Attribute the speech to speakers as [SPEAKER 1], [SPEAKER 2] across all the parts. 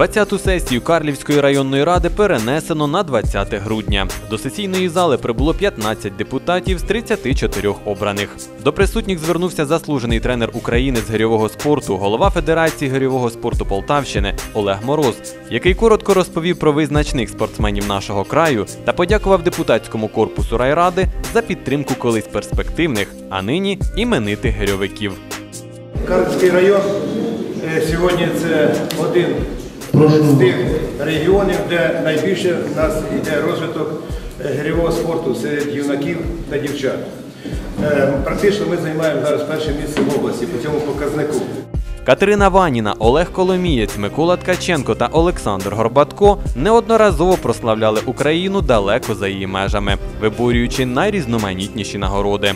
[SPEAKER 1] 20-ту сесію Карлівської районної ради перенесено на 20 грудня. До сесійної зали прибуло 15 депутатів з 34 обраних. До присутніх звернувся заслужений тренер України з гирьового спорту, голова Федерації гирьового спорту Полтавщини Олег Мороз, який коротко розповів про визначних спортсменів нашого краю та подякував депутатському корпусу райради за підтримку колись перспективних, а нині іменитих гирьовиків.
[SPEAKER 2] Карпський район е, сьогодні це один з тих регіонів, де найбільше в нас йде розвиток е, гирьового спорту серед юнаків та дівчат. Е, Практично ми займаємо зараз перше місце в області по цьому показнику.
[SPEAKER 1] Катерина Ваніна, Олег Коломієць, Микола Ткаченко та Олександр Горбатко неодноразово прославляли Україну далеко за її межами, виборюючи найрізноманітніші нагороди.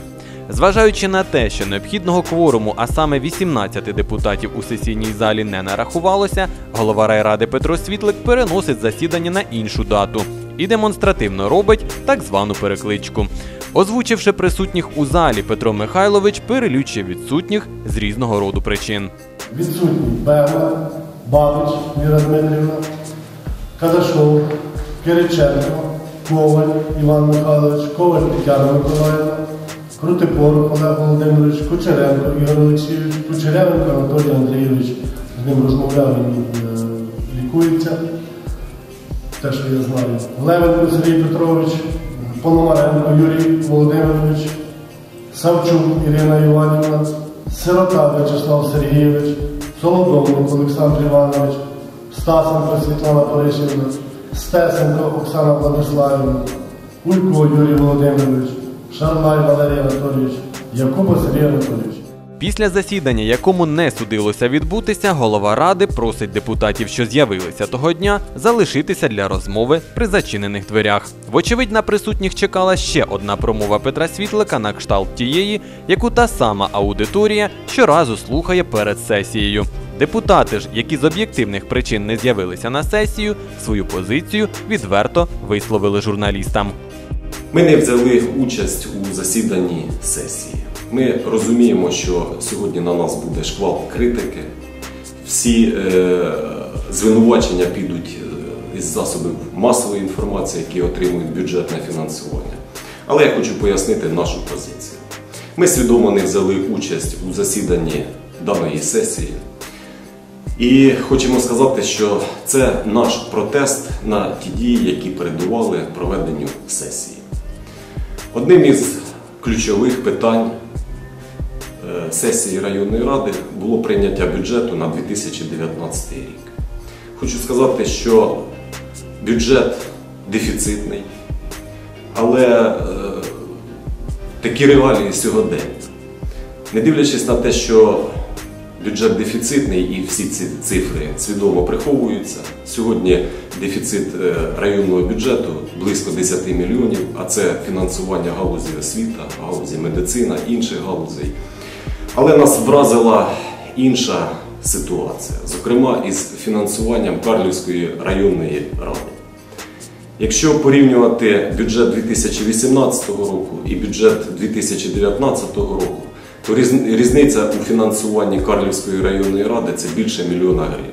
[SPEAKER 1] Зважаючи на те, що необхідного кворуму, а саме 18 депутатів у сесійній залі не нарахувалося, голова райради Петро Світлик переносить засідання на іншу дату і демонстративно робить так звану перекличку. Озвучивши присутніх у залі, Петро Михайлович перелючує відсутніх з різного роду причин.
[SPEAKER 3] Відсутні Бегла, Бабич Віра Дмитрівна, Кадашов, Кириченко, Коваль Іван Михайлович, Коваль Тетяна Миколаївна, Крутипоров Олег Володимирович, Кучеренко Ігор Олексійович, Кучеренко Анатолій Андрійович, з ним розмовляв, він е, лікується, те, що я знаю. Левенко Сергій Петрович, Пономаренко Юрій Володимирович, Савчук Ірина Іванівна, Сирота В'ячеслав Сергійович, Солодовник Олександр Іванович, Стасенко Світлана Борисівна, Стесенко Оксана Владиславівна, Улько Юрій Володимирович, Шарлай Валерій Анатолійович, Якуба Сергій Анатолійович.
[SPEAKER 1] Після засідання, якому не судилося відбутися, голова ради просить депутатів, що з'явилися того дня, залишитися для розмови при зачинених дверях. Вочевидь, на присутніх чекала ще одна промова Петра Світлика на кшталт тієї, яку та сама аудиторія щоразу слухає перед сесією. Депутати ж, які з об'єктивних причин не з'явилися на сесію, свою позицію відверто висловили журналістам.
[SPEAKER 4] Ми не взяли участь у засіданні сесії. Ми розуміємо, що сьогодні на нас буде шквал критики. Всі е, звинувачення підуть е, із засобів масової інформації, які отримують бюджетне фінансування. Але я хочу пояснити нашу позицію. Ми свідомо не взяли участь у засіданні даної сесії. І хочемо сказати, що це наш протест на ті дії, які передували проведенню сесії. Одним із ключових питань е, сесії районної ради було прийняття бюджету на 2019 рік. Хочу сказати, що бюджет дефіцитний, але е, такі реалії сьогодення. Не дивлячись на те, що бюджет дефіцитний і всі ці цифри свідомо приховуються. Сьогодні дефіцит е, районного бюджету близько 10 мільйонів, а це фінансування галузі освіта, галузі медицина, інших галузей. Але нас вразила інша ситуація, зокрема із фінансуванням Карлівської районної ради. Якщо порівнювати бюджет 2018 року і бюджет 2019 року, різниця у фінансуванні Карлівської районної ради це більше мільйона гривень.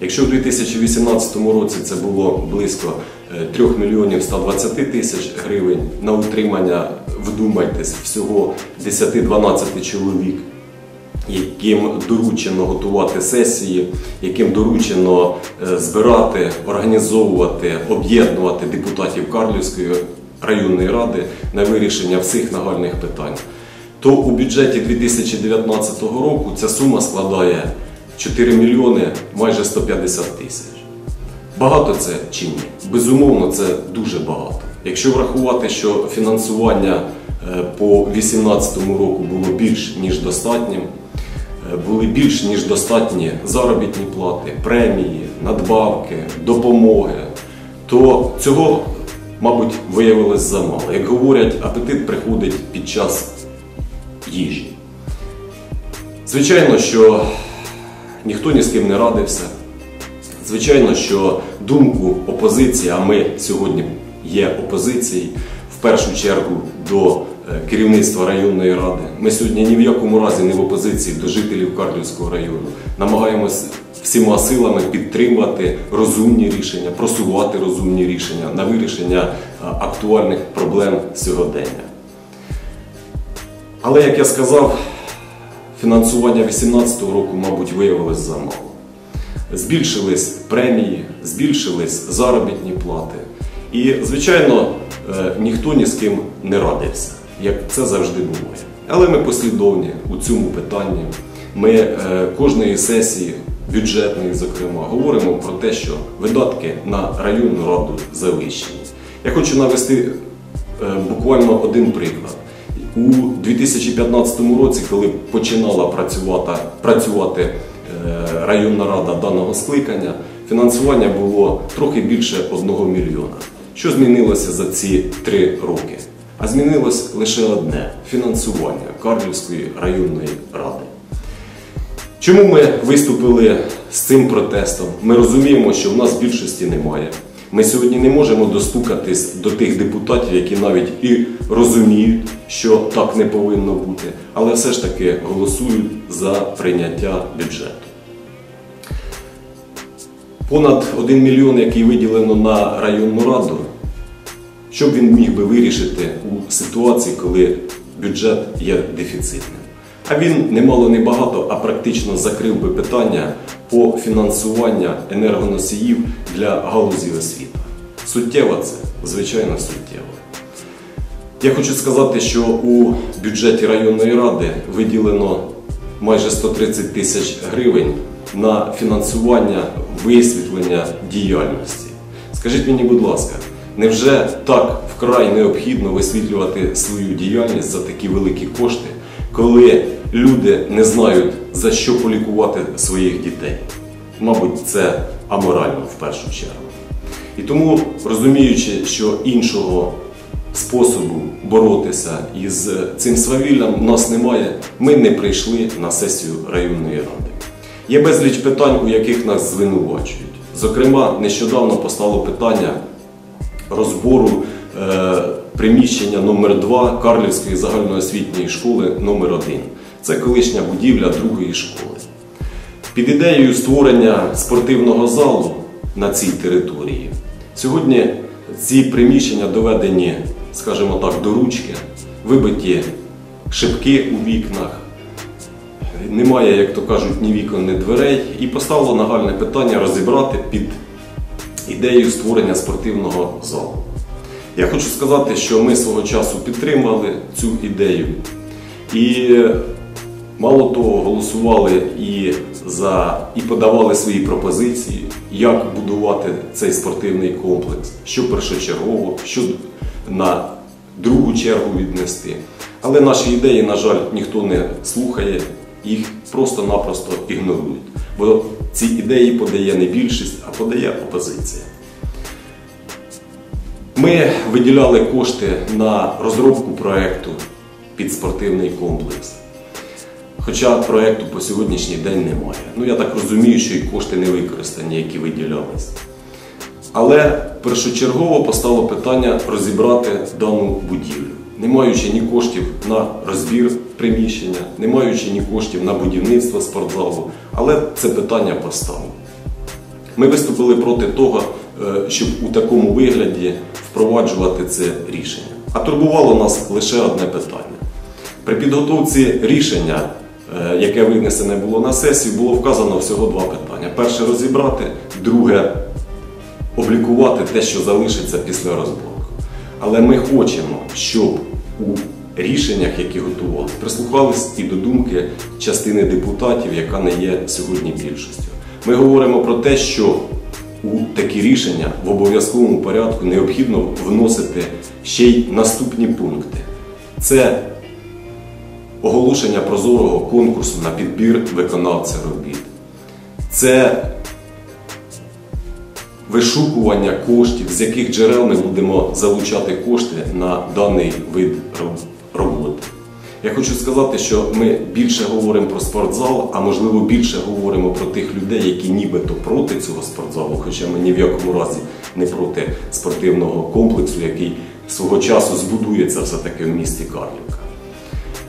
[SPEAKER 4] Якщо в 2018 році це було близько е, 3 мільйонів 120 тисяч гривень на утримання, вдумайтесь, всього 10-12 чоловік, яким доручено готувати сесії, яким доручено е, збирати, організовувати, об'єднувати депутатів Карлівської районної ради на вирішення всіх нагальних питань, то у бюджеті 2019 року ця сума складає 4 мільйони майже 150 тисяч. Багато це чи ні? Безумовно, це дуже багато. Якщо врахувати, що фінансування е, по 2018 року було більш ніж достатнім, е, були більш ніж достатні заробітні плати, премії, надбавки, допомоги, то цього, мабуть, виявилось замало. Як говорять, апетит приходить під час їжі. Звичайно, що ніхто ні з ким не радився. Звичайно, що думку опозиції, а ми сьогодні є опозицією, в першу чергу до е, керівництва районної ради. Ми сьогодні ні в якому разі не в опозиції до жителів Карлівського району. Намагаємось всіма силами підтримувати розумні рішення, просувати розумні рішення на вирішення актуальних проблем сьогодення. Але як я сказав, фінансування 2018 року, мабуть, виявилось замало. Збільшились премії, збільшились заробітні плати. І, звичайно, е, ніхто ні з ким не радився, як це завжди буває. Але ми послідовні у цьому питанні. Ми е, кожної сесії, бюджетної, зокрема, говоримо про те, що видатки на районну раду завищені. Я хочу навести е, буквально один приклад. У 2015 році, коли починала працювати, працювати е, районна рада даного скликання, фінансування було трохи більше 1 мільйона. Що змінилося за ці три роки? А змінилось лише одне фінансування Карлівської районної ради. Чому ми виступили з цим протестом? Ми розуміємо, що в нас більшості немає. Ми сьогодні не можемо достукатись до тих депутатів, які навіть і розуміють, що так не повинно бути, але все ж таки голосують за прийняття бюджету. Понад 1 мільйон, який виділено на районну раду, що б він міг би вирішити у ситуації, коли бюджет є дефіцитним. А він немало не багато, а практично закрив би питання по фінансуванню енергоносіїв для галузі освіти. Суттєво це, звичайно, суттєво. Я хочу сказати, що у бюджеті районної ради виділено майже 130 тисяч гривень на фінансування висвітлення діяльності. Скажіть мені, будь ласка, невже так вкрай необхідно висвітлювати свою діяльність за такі великі кошти, коли люди не знають за що полікувати своїх дітей? Мабуть, це аморально в першу чергу. І тому, розуміючи, що іншого способу боротися із цим свавіллям у нас немає, ми не прийшли на сесію районної ради. Є безліч питань, у яких нас звинувачують. Зокрема, нещодавно постало питання розбору е, приміщення номер 2 Карлівської загальноосвітньої школи номер 1 Це колишня будівля другої школи. Під ідеєю створення спортивного залу на цій території сьогодні ці приміщення доведені, скажімо так, до ручки, вибиті шибки у вікнах, немає, як то кажуть, ні вікон, ні дверей, і поставило нагальне питання розібрати під ідеєю створення спортивного залу. Я хочу сказати, що ми свого часу підтримали цю ідею. І мало того, голосували і за і подавали свої пропозиції, як будувати цей спортивний комплекс, що першочергово, що на другу чергу віднести. Але наші ідеї, на жаль, ніхто не слухає, їх просто-напросто ігнорують. Бо ці ідеї подає не більшість, а подає опозиція. Ми виділяли кошти на розробку проєкту під спортивний комплекс. Хоча проєкту по сьогоднішній день немає. Ну я так розумію, що і кошти не використані, які виділялись. Але першочергово постало питання розібрати дану будівлю, не маючи ні коштів на розбір приміщення, не маючи ні коштів на будівництво спортзалу. Але це питання постало. Ми виступили проти того, е, щоб у такому вигляді впроваджувати це рішення. А турбувало нас лише одне питання. При підготовці рішення, яке винесене було на сесію, було вказано всього два питання: перше розібрати, друге облікувати те, що залишиться після розборку. Але ми хочемо, щоб у рішеннях, які готували, прислухались і до думки частини депутатів, яка не є сьогодні більшістю. Ми говоримо про те, що у такі рішення в обов'язковому порядку необхідно вносити ще й наступні пункти. Це оголошення прозорого конкурсу на підбір виконавця робіт. Це вишукування коштів, з яких джерел ми будемо залучати кошти на даний вид роботи. Я хочу сказати, що ми більше говоримо про спортзал, а можливо більше говоримо про тих людей, які нібито проти цього спортзалу, хоча ми ні в якому разі не проти спортивного комплексу, який свого часу збудується все-таки в місті Карлівка.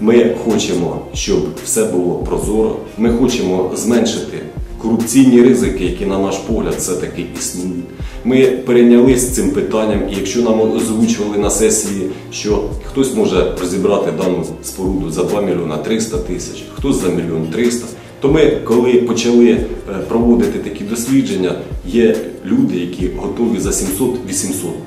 [SPEAKER 4] Ми хочемо, щоб все було прозоро. Ми хочемо зменшити корупційні ризики, які, на наш погляд, все-таки існують. Ми перейнялись цим питанням, і якщо нам озвучували на сесії, що хтось може розібрати дану споруду за 2 мільйона 300 тисяч, хтось за мільйон 300, то ми, коли почали е, проводити такі дослідження, є люди, які готові за 700-800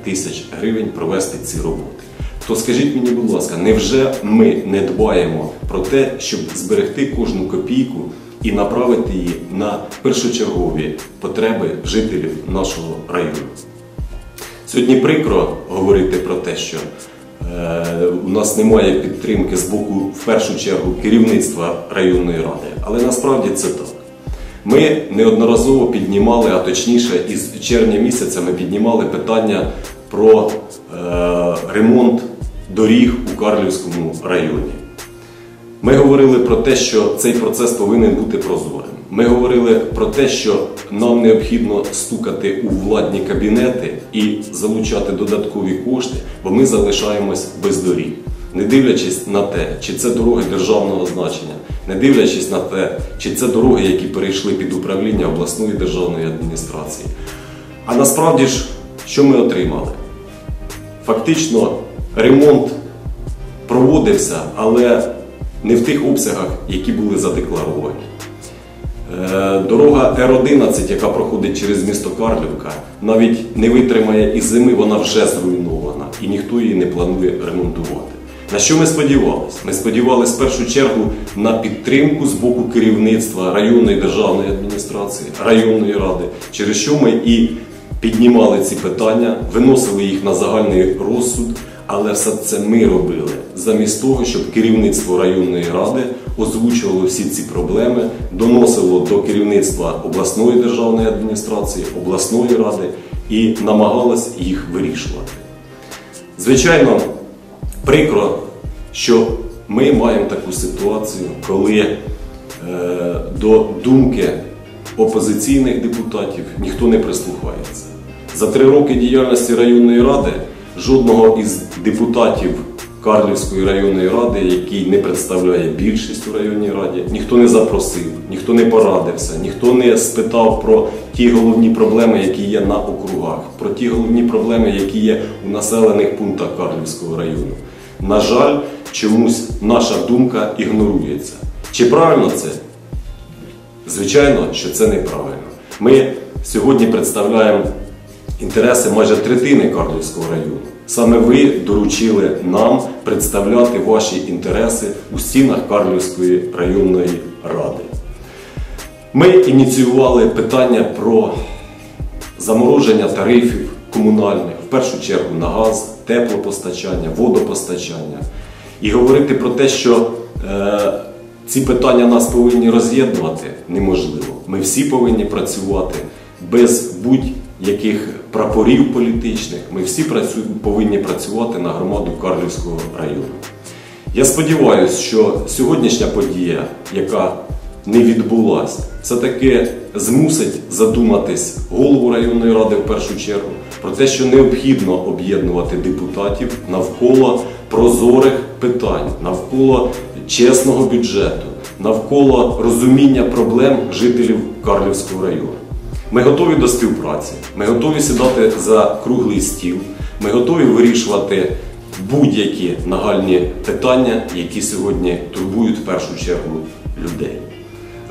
[SPEAKER 4] тисяч гривень провести ці роботи. То скажіть мені, будь ласка, невже ми не дбаємо про те, щоб зберегти кожну копійку і направити її на першочергові потреби жителів нашого району? Сьогодні прикро говорити про те, що е, у нас немає підтримки з боку, в першу чергу, керівництва районної ради, але насправді це так. Ми неодноразово піднімали, а точніше, із червня місяця ми піднімали питання про е, ремонт доріг у Карлівському районі. Ми говорили про те, що цей процес повинен бути прозорим. Ми говорили про те, що нам необхідно стукати у владні кабінети і залучати додаткові кошти, бо ми залишаємось без доріг. Не дивлячись на те, чи це дороги державного значення, не дивлячись на те, чи це дороги, які перейшли під управління обласної державної адміністрації. А насправді ж, що ми отримали? Фактично, ремонт проводився, але не в тих обсягах, які були задекларовані. Е, Дорога Р-11, яка проходить через місто Карлівка, навіть не витримає і зими, вона вже зруйнована, і ніхто її не планує ремонтувати. На що ми сподівалися? Ми сподівалися в першу чергу на підтримку з боку керівництва районної державної адміністрації, районної ради, через що ми і піднімали ці питання, виносили їх на загальний розсуд, але все це ми робили замість того, щоб керівництво районної ради озвучувало всі ці проблеми, доносило до керівництва обласної державної адміністрації, обласної ради і намагалось їх вирішувати. Звичайно, прикро, що ми маємо таку ситуацію, коли е, до думки опозиційних депутатів ніхто не прислухається. За три роки діяльності районної ради жодного із депутатів Карлівської районної ради, який не представляє більшість у районній раді, ніхто не запросив, ніхто не порадився, ніхто не спитав про ті головні проблеми, які є на округах, про ті головні проблеми, які є у населених пунктах Карлівського району. На жаль, чомусь наша думка ігнорується. Чи правильно це? Звичайно, що це неправильно. Ми сьогодні представляємо інтереси майже третини Карлівського району. Саме ви доручили нам представляти ваші інтереси у стінах Карлівської районної ради. Ми ініціювали питання про замороження тарифів комунальних, в першу чергу на газ, теплопостачання, водопостачання. І говорити про те, що е, ці питання нас повинні роз'єднувати, неможливо. Ми всі повинні працювати без будь-яких прапорів політичних. Ми всі працю... повинні працювати на громаду Карлівського району. Я сподіваюся, що сьогоднішня подія, яка не відбулась, все-таки змусить задуматись голову районної ради в першу чергу про те, що необхідно об'єднувати депутатів навколо прозорих питань, навколо чесного бюджету, навколо розуміння проблем жителів Карлівського району. Ми готові до співпраці, ми готові сідати за круглий стіл, ми готові вирішувати будь-які нагальні питання, які сьогодні турбують в першу чергу людей.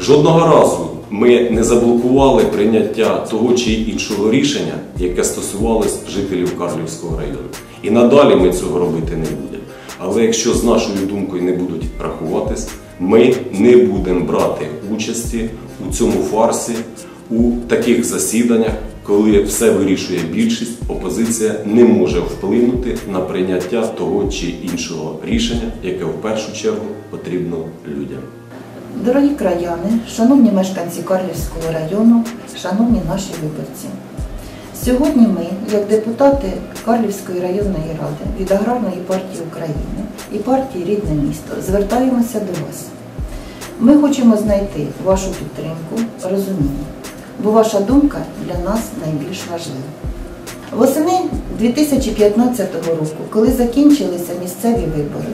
[SPEAKER 4] Жодного разу ми не заблокували прийняття того чи іншого рішення, яке стосувалось жителів Карлівського району. І надалі ми цього робити не будемо. Але якщо з нашою думкою не будуть рахуватись, ми не будемо брати участі у цьому фарсі, у таких засіданнях, коли все вирішує більшість, опозиція не може вплинути на прийняття того чи іншого рішення, яке в першу чергу потрібно людям.
[SPEAKER 5] Дорогі краяни, шановні мешканці Карлівського району, шановні наші виборці. Сьогодні ми, як депутати Карлівської районної ради від Аграрної партії України і партії Рідне місто звертаємося до вас. Ми хочемо знайти вашу підтримку, розуміння, бо ваша думка для нас найбільш важлива. Восени 2015 року, коли закінчилися місцеві вибори,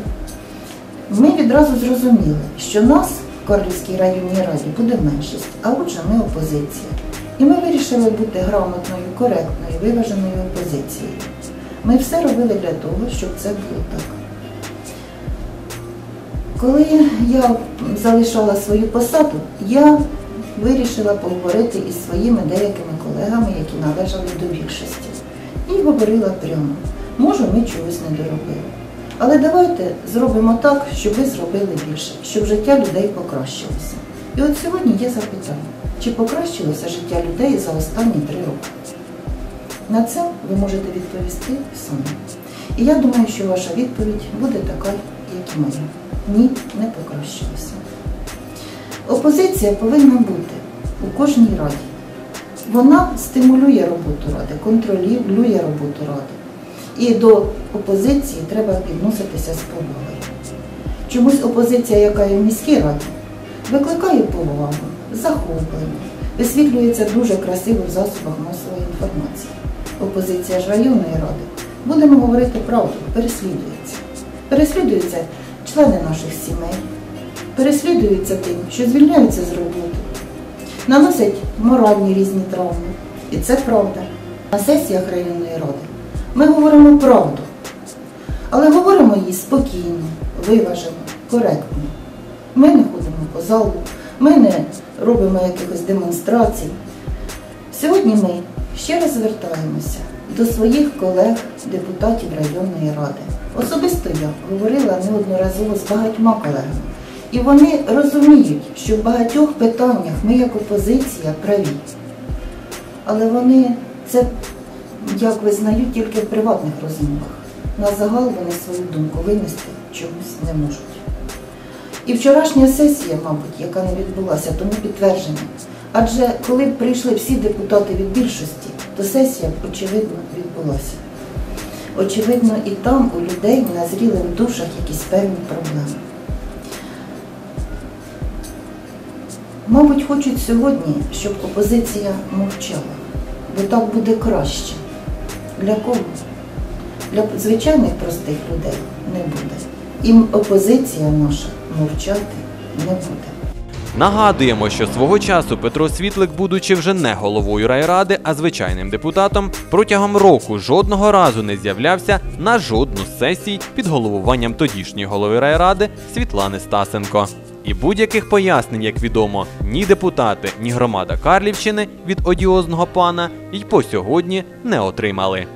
[SPEAKER 5] ми відразу зрозуміли, що нас в Карлівській районній раді буде меншість, а отже ми опозиція. І ми вирішили бути грамотною, коректною, виваженою опозицією. Ми все робили для того, щоб це було так. Коли я залишала свою посаду, я вирішила поговорити із своїми деякими колегами, які належали до більшості. І говорила прямо, може, ми чогось не доробили. Але давайте зробимо так, щоб ви зробили більше, щоб життя людей покращилося. І от сьогодні є запитання, чи покращилося життя людей за останні три роки? На це ви можете відповісти самі. І я думаю, що ваша відповідь буде така, як і моя. Ні, не покращилося. Опозиція повинна бути у кожній раді. Вона стимулює роботу ради, контролює роботу ради. І до опозиції треба відноситися з повагою. Чомусь опозиція, яка є в міській раді, викликає повагу, захоплення, висвітлюється дуже красиво в засобах масової інформації. Опозиція ж районної ради, будемо говорити правду, переслідується. Переслідуються члени наших сімей, переслідуються тим, що звільняються з роботи, наносять моральні різні травми. І це правда. На сесіях районної ради ми говоримо правду, але говоримо її спокійно, виважено, коректно. Ми не ходимо по залу, ми не робимо якихось демонстрацій. Сьогодні ми ще раз звертаємося до своїх колег, депутатів районної ради. Особисто я говорила неодноразово з багатьма колегами. І вони розуміють, що в багатьох питаннях ми як опозиція праві. Але вони це як визнають тільки в приватних розмовах. На загал вони свою думку винести чомусь не можуть. І вчорашня сесія, мабуть, яка не відбулася, тому підтвердження. Адже коли б прийшли всі депутати від більшості, то сесія б, очевидно, відбулася. Очевидно, і там у людей назріли в душах якісь певні проблеми. Мабуть, хочуть сьогодні, щоб опозиція мовчала, бо так буде краще. Для кого? Для звичайних простих людей не буде. І опозиція наша мовчати не буде.
[SPEAKER 1] Нагадуємо, що свого часу Петро Світлик, будучи вже не головою райради, а звичайним депутатом, протягом року жодного разу не з'являвся на жодну з сесій під головуванням тодішньої голови райради Світлани Стасенко. І будь-яких пояснень, як відомо, ні депутати, ні громада Карлівщини від одіозного пана й по сьогодні не отримали.